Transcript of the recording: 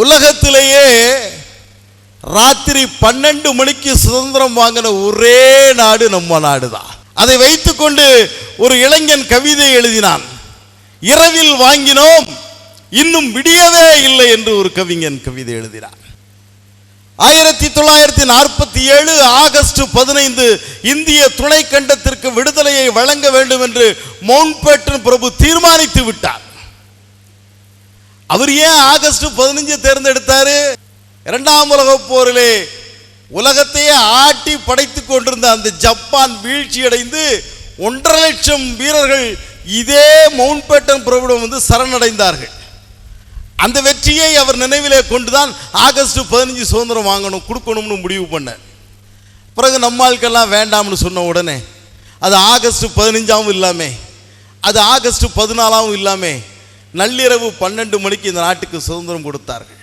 உலகத்திலேயே ராத்திரி பன்னெண்டு மணிக்கு சுதந்திரம் வாங்கின ஒரே நாடு நம்ம நாடு தான் அதை வைத்துக்கொண்டு ஒரு இளைஞன் கவிதை எழுதினான் இரவில் வாங்கினோம் இன்னும் விடியவே இல்லை என்று ஒரு கவிஞன் கவிதை எழுதினான். ஆயிரத்தி தொள்ளாயிரத்தி நாற்பத்தி ஏழு ஆகஸ்ட் பதினைந்து இந்திய துணை கண்டத்திற்கு விடுதலையை வழங்க வேண்டும் என்று மவுண்ட்பேட்டன் பிரபு தீர்மானித்து விட்டார். அவர் ஏன் ஆகஸ்ட் பதினஞ்சு தேர்ந்தெடுத்தாரு? இரண்டாம் உலக போரிலே உலகத்தையே ஆட்டி படைத்துக் கொண்டிருந்த அந்த ஜப்பான் வீழ்ச்சி அடைந்து ஒன்றரை லட்சம் வீரர்கள் இதே மவுண்ட்பேட்டன் பிரபுடம் வந்து சரணடைந்தார்கள். அந்த வெற்றியை அவர் நினைவிலே கொண்டுதான் ஆகஸ்ட் பதினஞ்சு சுதந்திரம் வாங்கணும் கொடுக்கணும்னு முடிவு பண்ணார். பிறகு நம்மாளுக்கெல்லாம் வேண்டாம்னு சொன்ன உடனே அது ஆகஸ்ட் பதினஞ்சாவும் இல்லாமே அது ஆகஸ்ட் பதினாலாவும் இல்லாமே நள்ளிரவு பன்னெண்டு மணிக்கு இந்த நாட்டுக்கு சுதந்திரம் கொடுத்தார்கள்.